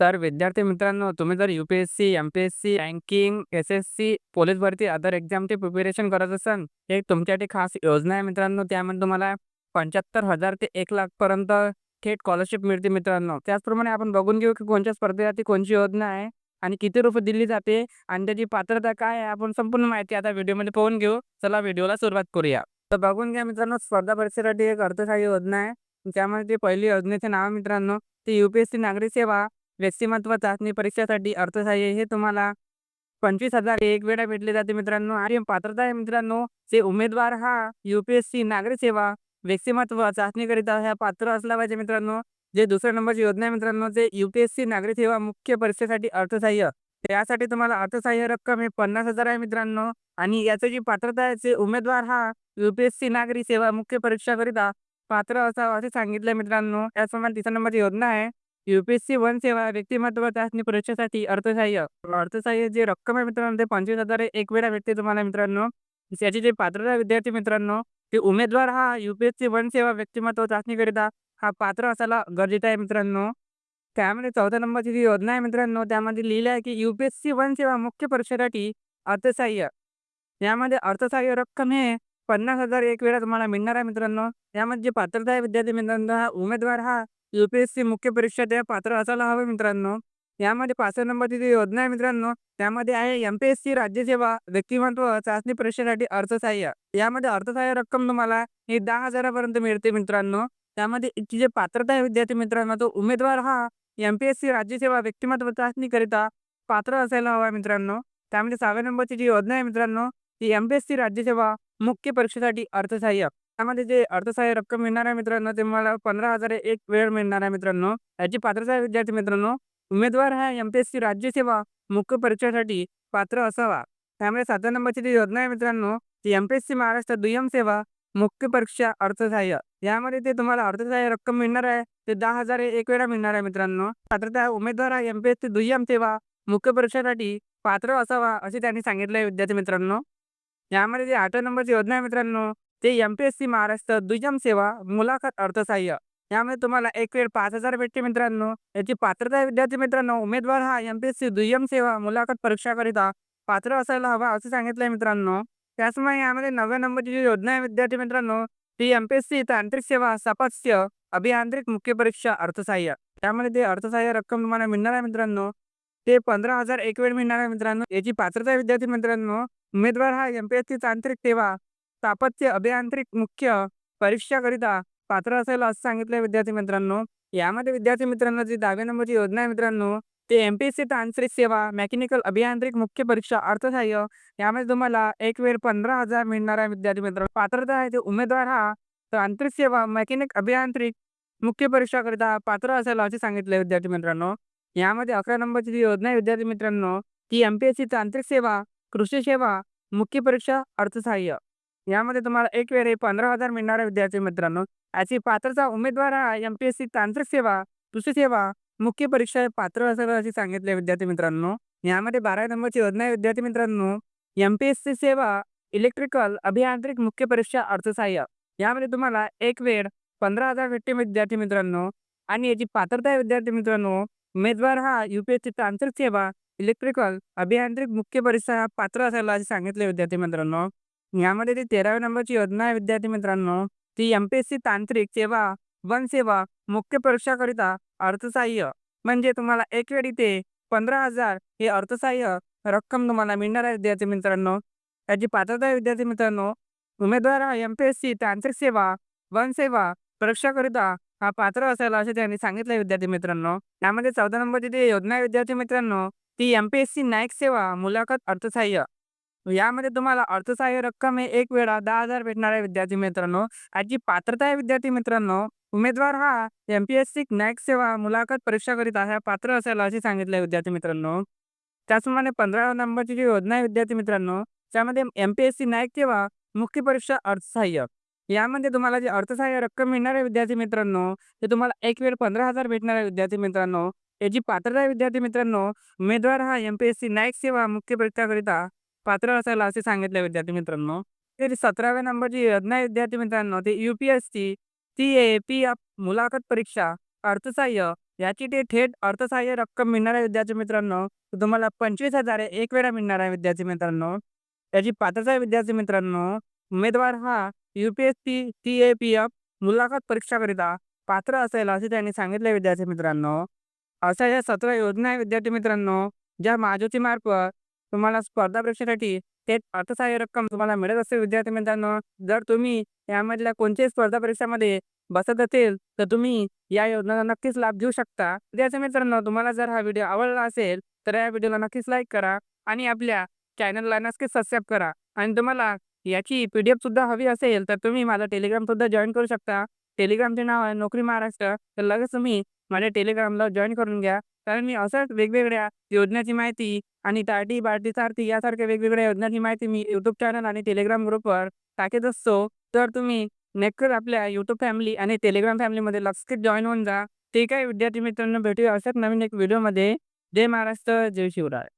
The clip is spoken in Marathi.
तर विद्यार्थी मित्रांनो, तुम्ही जर UPSC, MPSC, banking, SSC, police भरती, अदर एक्झामची प्रिपरेशन करत असाल, एक तुमच्यासाठी खास योजना आहे मित्रांनो. त्यामध्ये तुम्हाला 75,000 ते एक लाखपर्यंत थेट स्कॉलरशिप मिळते मित्रांनो. त्याचप्रमाणे आपण बघून घेऊ की कोणत्या स्पर्धेसाठी कोणची योजना आहे आणि किती रुपये दिली जाते आणि त्याची पात्रता काय आहे. आपण संपूर्ण माहिती आता व्हिडिओमध्ये पाहून घेऊ. चला व्हिडिओला सुरुवात करूया. तर बघून घ्या मित्रांनो, स्पर्धा परीक्षेसाठी एक अर्थसहाय्य योजना आहे. त्यामध्ये पहिली योजनेचे नाव मित्रांनो, ते यू-पी-एस-सी नागरी सेवा व्यक्तिमत्व चाचणी परीक्षेसाठी अर्थसहाय्य हे तुम्हाला 25,000 एक वेळा भेटले जाते मित्रांनो. आणि पात्रता आहे मित्रांनो, जे उमेदवार हा यू-पी-एस-सी नागरी सेवा व्यक्तिमत्व चाचणीकरिता ह्या पात्र असला पाहिजे मित्रांनो. जे दुसऱ्या नंबरची योजना आहे मित्रांनो, जे यू-पी-एस-सी नागरी सेवा मुख्य परीक्षेसाठी अर्थसहाय्य. त्यासाठी तुम्हाला अर्थसहाय्य रक्कम हे 50,000 आहे मित्रांनो. आणि याची जी पात्रता आहे, ते उमेदवार हा यू-पी-एस-सी नागरी सेवा मुख्य परीक्षाकरिता पात्र असावा असे सांगितलं मित्रांनो. त्याचप्रमाणे तिसऱ्या नंबरची योजना आहे यूपीएससी वन सेवा व्यक्तिमत्व चाचणी परीक्षेसाठी अर्थसहाय्य. अर्थसहाय्य जे रक्कम आहे मित्रांनो, ते 25,000 एक वेळा भेटते तुम्हाला मित्रांनो. त्याची जी पात्रता विद्यार्थी मित्रांनो, ते उमेदवार हा यूपीएससी वन सेवा व्यक्तिमत्व चाचणीकरिता हा पात्र असायला गरजेचं आहे मित्रांनो. त्यामध्ये चौथ्या नंबरची जी योजना आहे मित्रांनो, त्यामध्ये लिहिलं आहे की यूपीएससी वन सेवा मुख्य परीक्षेसाठी अर्थसहाय्य. यामध्ये अर्थसहाय्य रक्कम हे 50,000 एक वेळा तुम्हाला मिळणार आहे मित्रांनो. यामध्ये जी पात्रता आहे विद्यार्थी मित्रांनो, हा उमेदवार हा यू-पी-एस-सी मुख्य परीक्षेत पात्र असायला हवे मित्रांनो. यामध्ये पाचव्या नंबरची जी योजना आहे मित्रांनो, त्यामध्ये आहे एम-पी-एस-सी राज्यसेवा व्यक्तिमत्व चाचणी परीक्षेसाठी अर्थसहाय्य. यामध्ये अर्थसहाय्य रक्कम तुम्हाला ही दहा हजारापर्यंत मिळते मित्रांनो. त्यामध्ये ची जी पात्रता आहे विद्यार्थी मित्रांनो, तो उमेदवार हा एम-पी-एस-सी राज्यसेवा व्यक्तिमत्व चाचणीकरिता पात्र असायला हवा मित्रांनो. त्यामध्ये सहाव्या नंबरची जी योजना आहे मित्रांनो, ती एम-पी-एस-सी राज्यसेवा मुख्य परीक्षेसाठी अर्थसहाय्य. त्यामध्ये जे अर्थसहाय्य रक्कम मिळणार आहे मित्रांनो, ते मला 15,000 एक वेळ मिळणार आहे मित्रांनो. याची पात्रता आहे विद्यार्थी मित्रांनो, उमेदवार हा एम-पी-एस-सी राज्यसेवा मुख्य परीक्षेसाठी पात्र असावा. त्यामुळे सातव्या नंबरची जी योजना आहे मित्रांनो, ती एम-पी-एस-सी महाराष्ट्र दुय्यम सेवा मुख्य परीक्षा अर्थसहाय्य. यामध्ये ते तुम्हाला अर्थसहाय्य रक्कम मिळणार आहे, ते दहा हजार एक वेळा मिळणार आहे मित्रांनो. पात्रता उमेदवार हा एम-पी-एस-सी दुय्यम सेवा मुख्य परीक्षेसाठी पात्र असावा असे त्यांनी सांगितले आहे विद्यार्थी मित्रांनो. यामध्ये जे आठव्या नंबरची योजना आहे मित्रांनो, ते एम-पी-एस-सी महाराष्ट्र दुय्यम सेवा मुलाखत अर्थसहाय्य. यामध्ये तुम्हाला एक वेळ 5,000 भेटते मित्रांनो. याची पात्रता विद्यार्थी मित्रांनो, उमेदवार हा एम-पी-एस-सी दुय्यम सेवा मुलाखत परीक्षाकरिता पात्र असायला हवा असं सांगितलं आहे मित्रांनो. त्याचप्रमाणे यामध्ये नव्या नंबरची जी योजना आहे विद्यार्थी मित्रांनो, ती एम-पी-एस-सी तांत्रिक सेवा स्थापत्य अभियांत्रिक मुख्य परीक्षा अर्थसहाय्य. त्यामध्ये ते अर्थसहाय्य रक्कम तुम्हाला मिळणार आहे मित्रांनो, ते पंधरा हजार एक वेळ मिळणार आहे मित्रांनो. याची पात्रता विद्यार्थी मित्रांनो, उमेदवार हा एम-पी-एस-सी तांत्रिक सेवा स्थापत्य अभियांत्रिक मुख्य परीक्षाकरिता पात्र असायला असं सांगितलं विद्यार्थी मित्रांनो. यामध्ये विद्यार्थी मित्रांनो, जी दहाव्या नंबरची योजना आहे मित्रांनो, ते एम-पी-एस-सी तांत्रिक सेवा मेकॅनिकल अभियांत्रिक मुख्य परीक्षा अर्थसहाय्य. यामध्ये तुम्हाला एक वेळ 15,000 मिळणार आहे विद्यार्थी मित्रांनो. पात्रता आहे ते उमेदवार हा तांत्रिक सेवा मेकॅनिक अभियांत्रिक मुख्य परीक्षाकरिता पात्र असायला असे सांगितले विद्यार्थी मित्रांनो. यामध्ये अकरा नंबरची जी योजना आहे विद्यार्थी मित्रांनो, ती एम-पी-एस-सी तांत्रिक सेवा कृषी सेवा मुख्य परीक्षा अर्थसहाय्य. यामध्ये तुम्हाला एक वेळ पंधरा हजार मिळणारे विद्यार्थी मित्रांनो. याची पात्रता उमेदवार हा एम-पी-एस-सी तांत्रिक सेवा कृषी सेवा मुख्य परीक्षा पात्र असेल असे सांगितले विद्यार्थी मित्रांनो. यामध्ये बारा नंबरची योजना आहे विद्यार्थी मित्रांनो, एम-पी-एस-सी सेवा इलेक्ट्रिकल अभियांत्रिक मुख्य परीक्षा अर्थसहाय्य. यामध्ये तुम्हाला एक वेळ पंधरा हजार भेटते विद्यार्थी मित्रांनो. आणि याची पात्रता आहे विद्यार्थी मित्रांनो, उमेदवार हा यू-पी-एस-सी तांत्रिक सेवा इलेक्ट्रिकल अभियांत्रिक मुख्य परीक्षा पात्र असायला असे सांगितले विद्यार्थी मित्रांनो. यामध्ये ती तेराव्या नंबरची योजना आहे विद्यार्थी मित्रांनो, ती एम-पी-एस-सी तांत्रिक सेवा वन सेवा मुख्य परीक्षाकरिता अर्थसहाय्य. म्हणजे तुम्हाला एक वेळ इथे 15,000 हे अर्थसहाय्य रक्कम तुम्हाला मिळणार आहे विद्यार्थी मित्रांनो. याची पात्रता आहे विद्यार्थी मित्रांनो, उमेदवार हा एम-पी-एस-सी तांत्रिक सेवा वन सेवा परीक्षाकरिता हा पात्र असायला असे त्यांनी सांगितले विद्यार्थी मित्रांनो. यामध्ये चौदा नंबरची जी योजना आहे विद्यार्थी मित्रांनो, ती एम-पी-एस-सी न्यायिक सेवा मुलाखत अर्थसहाय्य. यामध्ये तुम्हाला अर्थसहाय्य रक्कम हे एक वेळा 10,000 भेटणार आहे विद्यार्थी मित्रांनो. याची पात्रता आहे विद्यार्थी मित्रांनो, उमेदवार हा एम-पी-एस-सी नॅक सेवा मुलाखत परीक्षा करीत हा पात्र असायला असे सांगितले विद्यार्थी मित्रांनो. त्याचप्रमाणे 15व्या नंबरची जी योजना आहे विद्यार्थी मित्रांनो, त्यामध्ये एम-पी-एस-सी नॅक सेवा मुख्य परीक्षा अर्थसहाय्य. यामध्ये तुम्हाला जे अर्थसहाय्य रक्कम मिळणार आहे विद्यार्थी मित्रांनो, ते तुम्हाला एक वेळ 15,000 भेटणार आहे विद्यार्थी मित्रांनो. याची पात्रता आहे विद्यार्थी मित्रांनो, उमेदवार हा एम-पी-एस-सी न्यायिक सेवा मुख्य परीक्षाकरिता पात्र असायला असे सांगितले विद्यार्थी मित्रांनो. तर 17व्या नंबरची योजना विद्यार्थी मित्रांनो, ते यू-पी-एस-सी टी-ए-पी-एफ मुलाखत परीक्षा अर्थसहाय्य. याची ते थेट अर्थसहाय्य रक्कम मिळणार आहे विद्यार्थी मित्रांनो तुम्हाला पंचवीस हजार एक वेळा मिळणार आहे विद्यार्थी मित्रांनो याची पात्रता विद्यार्थी मित्रांनो उमेदवार हा U P S C T A P F मुलाखत परीक्षाकरिता पात्र असेल असे त्यांनी सांगितले विद्यार्थी मित्रांनो अशा या सतरा योजना आहे विद्यार्थी मित्रांनो ज्या मार्फत तुम्हाला स्पर्धा परीक्षेसाठी थेट अर्थसहाय्य रक्कम तुम्हाला मिळत असते विद्यार्थी मित्रांनो. जर तुम्ही यामधल्या कोणत्याही स्पर्धा परीक्षामध्ये बसत असेल तर तुम्ही या योजनेचा नक्कीच लाभ घेऊ शकता. विद्यार्थी मित्रांनो तुम्हाला जर हा व्हिडिओ आवडला असेल तर या व्हिडिओला नक्कीच लाईक करा आणि आपल्या चॅनलला नक्कीच सबस्क्राईब करा. आणि तुम्हाला याची पी डी एफसुद्धा हवी असेल तर तुम्ही माझा टेलिग्रामसुद्धा जॉईन करू शकता. टेलिग्रामचे नाव आहे नोकरी महाराष्ट्र. तर लगेच तुम्ही माझ्या टेलिग्रामला जॉईन करून घ्या. कारण मी असंच वेगवेगळ्या योजनेची माहिती आणि ताटी बाटी सारथी यासारख्या वेगवेगळ्या योजनांची माहिती मी यूट्यूब चॅनल आणि टेलिग्राम ग्रुपवर टाकत असतो. तर तुम्ही नक्कीच आपल्या यूट्यूब फॅमिली आणि टेलिग्राम फॅमिलीमध्ये नक्कीच जॉईन होऊन जा. ते काही विद्यार्थी मित्रांनो भेटूया अशाच नवीन एक व्हिडिओमध्ये जय महाराष्ट्र जय शिवराय.